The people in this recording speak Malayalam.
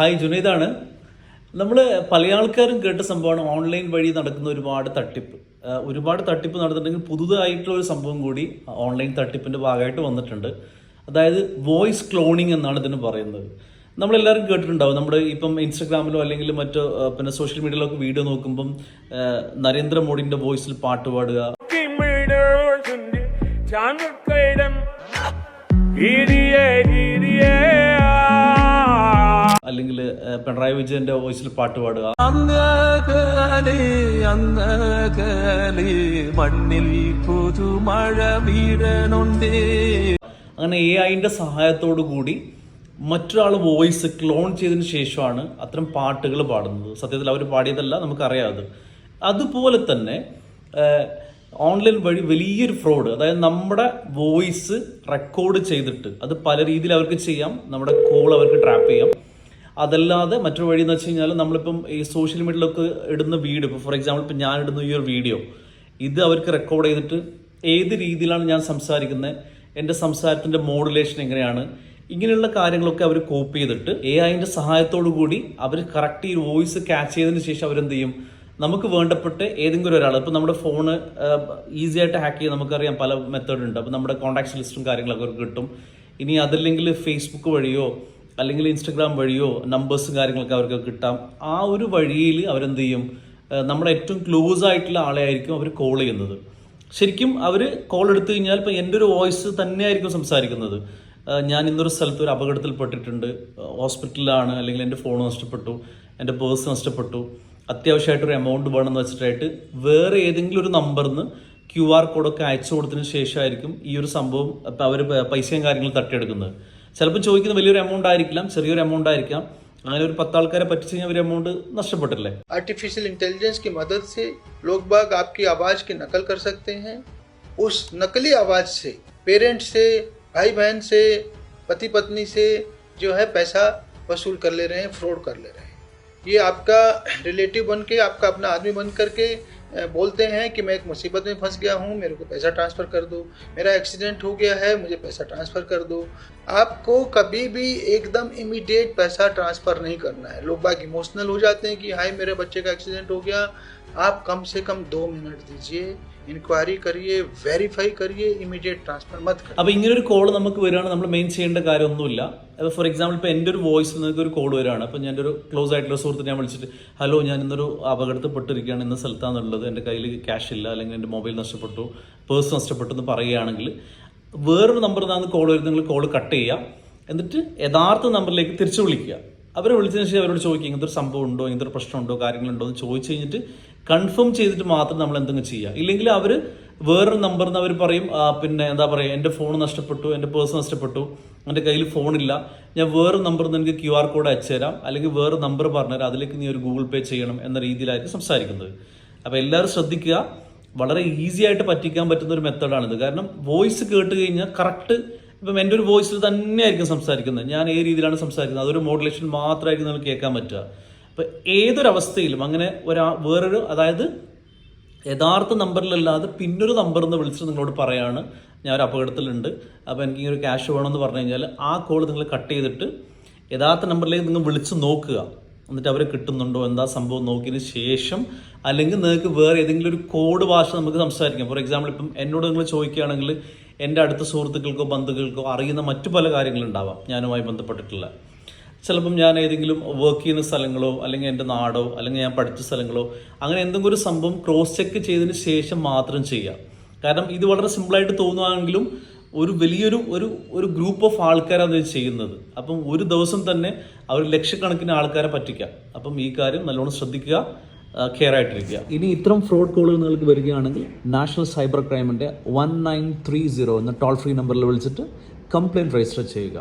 ഹായ് ജുനൈദാണ് നമ്മൾ പല ആൾക്കാരും കേട്ട സംഭവമാണ് ഓൺലൈൻ വഴി നടക്കുന്ന ഒരുപാട് തട്ടിപ്പ്. ഒരുപാട് തട്ടിപ്പ് നടന്നിട്ടുണ്ടെങ്കിൽ പുതുതായിട്ടുള്ള ഒരു സംഭവം കൂടി ഓൺലൈൻ തട്ടിപ്പിന്റെ ഭാഗമായിട്ട് വന്നിട്ടുണ്ട്. അതായത് വോയിസ് ക്ലോണിംഗ് എന്നാണ് ഇതിന് പറയുന്നത്. നമ്മളെല്ലാവരും കേട്ടിട്ടുണ്ടാവും. നമ്മുടെ ഇപ്പം ഇൻസ്റ്റഗ്രാമിലോ അല്ലെങ്കിൽ മറ്റോ പിന്നെ സോഷ്യൽ മീഡിയയിലൊക്കെ വീഡിയോ നോക്കുമ്പം നരേന്ദ്രമോദിന്റെ വോയിസിൽ പാട്ട് പാടുക. ഇരിയേ. അല്ലെങ്കിൽ പിണറായി വിജയന്റെ വോയിസിൽ പാട്ട് പാടുക. മണ്ണിൽ പുതുമഴ വീഴനുണ്ടേ അങ്ങനെ എ ഐന്റെ സഹായത്തോടു കൂടി മറ്റൊരാൾ വോയിസ് ക്ലോൺ ചെയ്തതിന് ശേഷമാണ് അത്തരം പാട്ടുകൾ പാടുന്നത്. സത്യത്തിൽ അവർ പാടിയതല്ല നമുക്കറിയാം അത്. അതുപോലെ തന്നെ ഓൺലൈൻ വഴി വലിയൊരു ഫ്രോഡ് അതായത് നമ്മുടെ വോയിസ് റെക്കോർഡ് ചെയ്തിട്ട് അത് പല രീതിയിൽ അവർക്ക് ചെയ്യാം നമ്മുടെ കോൾ അവർക്ക് ട്രാപ്പ് ചെയ്യാം. അതല്ലാതെ മറ്റൊരു വഴി എന്ന് വെച്ച് കഴിഞ്ഞാൽ നമ്മളിപ്പം ഈ സോഷ്യൽ മീഡിയയിലൊക്കെ ഇടുന്ന വീഡിയോ ഇപ്പോൾ ഫോർ എക്സാമ്പിൾ ഇപ്പം ഞാൻ ഇടുന്ന ഈ ഒരു വീഡിയോ ഇത് അവർക്ക് റെക്കോർഡ് ചെയ്തിട്ട് ഏത് രീതിയിലാണ് ഞാൻ സംസാരിക്കുന്നത് എന്റെ സംസാരത്തിന്റെ മോഡുലേഷൻ എങ്ങനെയാണ് ഇങ്ങനെയുള്ള കാര്യങ്ങളൊക്കെ അവർ കോപ്പി ചെയ്തിട്ട് എ ഐന്റെ സഹായത്തോടു കൂടി അവർ കറക്റ്റ് ഈ വോയിസ് ക്യാച്ച് ചെയ്തതിന് ശേഷം അവരെന്ത് ചെയ്യും? നമുക്ക് വേണ്ടപ്പെട്ട് ഏതെങ്കിലും ഒരാൾ ഇപ്പം നമ്മുടെ ഫോണ് ഈസി ആയിട്ട് ഹാക്ക് ചെയ്യാൻ നമുക്കറിയാം പല മെത്തേഡ് ഉണ്ട്. അപ്പം നമ്മുടെ കോൺടാക്ട് ലിസ്റ്റും കാര്യങ്ങളൊക്കെ അവർക്ക് കിട്ടും. ഇനി അതല്ലെങ്കിൽ ഫേസ്ബുക്ക് വഴിയോ അല്ലെങ്കിൽ ഇൻസ്റ്റഗ്രാം വഴിയോ നമ്പേഴ്സും കാര്യങ്ങളൊക്കെ അവർക്ക് കിട്ടാം. ആ ഒരു വഴിയിൽ അവരെന്ത് ചെയ്യും? നമ്മുടെ ഏറ്റവും ക്ലോസ് ആയിട്ടുള്ള ആളെ ആയിരിക്കും അവർ കോൾ ചെയ്യുന്നത്. ശരിക്കും അവർ കോൾ എടുത്തു കഴിഞ്ഞാൽ ഇപ്പം എന്റെ ഒരു വോയിസ് തന്നെയായിരിക്കും സംസാരിക്കുന്നത്. ഞാൻ ഇന്നൊരു സ്ഥലത്ത് ഒരു അപകടത്തിൽപ്പെട്ടിട്ടുണ്ട് പെട്ടിട്ടുണ്ട്. ഹോസ്പിറ്റലിലാണ് അല്ലെങ്കിൽ എന്റെ ഫോൺ നഷ്ടപ്പെട്ടു എന്റെ പേഴ്സ് നഷ്ടപ്പെട്ടു. അത്യാവശ്യമായിട്ടൊരു എമൗണ്ട് വേണമെന്ന് വെച്ചിട്ടായിട്ട് വേറെ ഏതെങ്കിലും ഒരു നമ്പറിൽ നിന്ന് ക്യു ആർ കോഡൊക്കെ അയച്ചു കൊടുത്തതിന് ശേഷമായിരിക്കും ഈ ഒരു സംഭവം അവർ പൈസയും കാര്യങ്ങളും തട്ടിയെടുക്കുന്നത്. ചിലപ്പോൾ ചോദിക്കുന്ന വലിയൊരു എമൗണ്ട് ആയിരിക്കില്ല ചെറിയൊരു എമൗണ്ട് ആയിരിക്കാം അങ്ങനെ ഒരു പത്ത് ആൾക്കാരെ പറ്റിച്ച് കഴിഞ്ഞാൽ ഒരു എമൗണ്ട് നഷ്ടപ്പെട്ടില്ലേ आर्टिफिशियल इंटेलिजेंस की मदद से लोग बाग आपकी आवाज़ की नकल कर सकते हैं उस नकली आवाज़ से पेरेंट्स से भाई बहन से पति पत्नी से जो है पैसा वसूल कर ले रहे हैं फ्रॉड कर ले रहे हैं ये आपका रिलेटिव बन के आपका अपना आदमी बन करके अ, बोलते हैं कि मैं एक मुसीबत में फंस गया हूँ, मेरे को पैसा ट्रांसफ़र कर दो। मेरा एक्सीडेंट हो गया है, मुझे पैसा ट्रांसफ़र कर दो। आपको कभी भी एकदम इमीडिएट पैसा ट्रांसफ़र नहीं करना है। लोग बाग इमोशनल हो जाते हैं कि, हाय, मेरे बच्चे का एक्सीडेंट हो गया। आप कम से कम दो मिनट दीजिए। ഇൻക്വയറി കറിയേ വെരിഫൈ കറിയേ ഇമ്മീഡിയറ്റ് ട്രാൻസ്ഫർ മത് അപ്പോൾ ഇങ്ങനെ ഒരു കോൾ നമുക്ക് വരികയാണ് നമ്മൾ മെയിൻ ചെയ്യേണ്ട കാര്യമൊന്നുമില്ല. അപ്പോൾ ഫോർ എക്സാമ്പിൾ ഇപ്പോൾ എന്റെ ഒരു വോയിസ് നിങ്ങൾക്ക് ഒരു കോൾ വരികയാണ്. അപ്പോൾ ഞാൻ ഒരു ക്ലോസ് ആയിട്ടുള്ള സുഹൃത്തിനെ ഞാൻ വിളിച്ചിട്ട് ഹലോ ഞാൻ ഇന്നൊരു അപകടത്തിൽപ്പെട്ടിരിക്കുകയാണ്. ഇന്ന സ്ഥലത്താണെന്നുള്ളത് എന്റെ കയ്യിൽ ക്യാഷ് ഇല്ല. അല്ലെങ്കിൽ എന്റെ മൊബൈൽ നഷ്ടപ്പെട്ടു. പേഴ്സ് നഷ്ടപ്പെട്ടു എന്ന് പറയുകയാണെങ്കിൽ വേറൊരു നമ്പറിൽ നിന്നാണ് കോൾ വരുന്നത്. നിങ്ങൾ കോൾ കട്ട് ചെയ്യുക. എന്നിട്ട് യഥാർത്ഥ നമ്പറിലേക്ക് തിരിച്ചു വിളിക്കുക. അവരെ വിളിച്ചതിന് ശേഷം അവരോട് ചോദിക്കുക ഇങ്ങനത്തെ ഒരു സംഭവം ഉണ്ടോ? ഇങ്ങനത്തെ ഒരു പ്രശ്നമുണ്ടോ? കാര്യങ്ങളുണ്ടോ? എന്ന് ചോദിച്ചു കഴിഞ്ഞിട്ട് കൺഫേം ചെയ്തിട്ട് മാത്രം നമ്മൾ എന്തെങ്കിലും ചെയ്യുക ഇല്ലെങ്കിൽ അവർ വേറൊരു നമ്പർ എന്ന് അവർ പറയും പിന്നെ എന്താ പറയുക എന്റെ ഫോൺ നഷ്ടപ്പെട്ടു എന്റെ പേഴ്സ് നഷ്ടപ്പെട്ടു എന്റെ കയ്യിൽ ഫോണില്ല ഞാൻ വേറൊരു നമ്പർ നിന്ന് എനിക്ക് ക്യു ആർ കോഡ് അയച്ചു തരാം. അല്ലെങ്കിൽ വേറെ നമ്പർ പറഞ്ഞുതരാം. അതിലേക്ക് നീ ഒരു ഗൂഗിൾ പേ ചെയ്യണം എന്ന രീതിയിലായിരിക്കും സംസാരിക്കുന്നത്. അപ്പോൾ എല്ലാവരും ശ്രദ്ധിക്കുക. വളരെ ഈസി ആയിട്ട് പറ്റിക്കാൻ പറ്റുന്ന ഒരു മെത്തേഡാണിത് കാരണം വോയിസ് കേട്ട് കഴിഞ്ഞാൽ കറക്റ്റ് ഇപ്പം എന്റെ ഒരു വോയിസിൽ തന്നെയായിരിക്കും സംസാരിക്കുന്നത്. ഞാൻ ഏത് രീതിയിലാണ് സംസാരിക്കുന്നത്? അതൊരു മോഡുലേഷൻ മാത്രമായിരിക്കും നമുക്ക് കേൾക്കാൻ പറ്റുക. അപ്പം ഏതൊരവസ്ഥയിലും അങ്ങനെ ഒരാ വേറൊരു അതായത് യഥാർത്ഥ നമ്പറിലല്ലാതെ പിന്നൊരു നമ്പർ എന്ന് വിളിച്ചിട്ട് നിങ്ങളോട് പറയാണ്. ഞാൻ ഒരു അപകടത്തിലുണ്ട്. അപ്പോൾ എനിക്ക് ഒരു ക്യാഷ് വേണമെന്ന് പറഞ്ഞു കഴിഞ്ഞാൽ ആ കോൾ നിങ്ങൾ കട്ട് ചെയ്തിട്ട് യഥാർത്ഥ നമ്പറിലേക്ക് നിങ്ങൾ വിളിച്ച് നോക്കുക. എന്നിട്ട് അവരെ കിട്ടുന്നുണ്ടോ? എന്താ സംഭവം നോക്കിയതിന് ശേഷം അല്ലെങ്കിൽ നിങ്ങൾക്ക് വേറെ ഏതെങ്കിലും ഒരു കോഡ് ഭാഷ നമുക്ക് സംസാരിക്കാം. ഫോർ എക്സാമ്പിൾ ഇപ്പം എന്നോട് നിങ്ങൾ ചോദിക്കുകയാണെങ്കിൽ എന്റെ അടുത്ത സുഹൃത്തുക്കൾക്കോ ബന്ധുക്കൾക്കോ അറിയുന്ന മറ്റു പല കാര്യങ്ങളുണ്ടാവാം. ഞാനുമായി ബന്ധപ്പെട്ടിട്ടുള്ള. ചിലപ്പം ഞാൻ ഏതെങ്കിലും വർക്ക് ചെയ്യുന്ന സ്ഥലങ്ങളോ അല്ലെങ്കിൽ എന്റെ നാടോ അല്ലെങ്കിൽ ഞാൻ പഠിച്ച സ്ഥലങ്ങളോ അങ്ങനെ എന്തെങ്കിലും ഒരു സംഭവം ക്രോസ് ചെക്ക് ചെയ്തതിന് ശേഷം മാത്രം ചെയ്യാം. കാരണം ഇത് വളരെ സിമ്പിളായിട്ട് തോന്നുവാണെങ്കിലും ഒരു വലിയൊരു ഒരു ഒരു ഗ്രൂപ്പ് ഓഫ് ആൾക്കാരാണ് ഇത് ചെയ്യുന്നത്. അപ്പം ഒരു ദിവസം തന്നെ അവർ ലക്ഷക്കണക്കിന് ആൾക്കാരെ പറ്റിക്കാം. അപ്പം ഈ കാര്യം നല്ലോണം ശ്രദ്ധിക്കുക കെയർ ആയിട്ടിരിക്കുക. ഇനി ഇത്തരം ഫ്രോഡ് കോളുകൾ നിങ്ങൾക്ക് വരികയാണെങ്കിൽ നാഷണൽ സൈബർ ക്രൈമിന്റെ വൺ നയൻ ത്രീ സീറോ എന്ന ടോൾ ഫ്രീ നമ്പറിൽ വിളിച്ചിട്ട് കംപ്ലയിന്റ് രജിസ്റ്റർ ചെയ്യുക.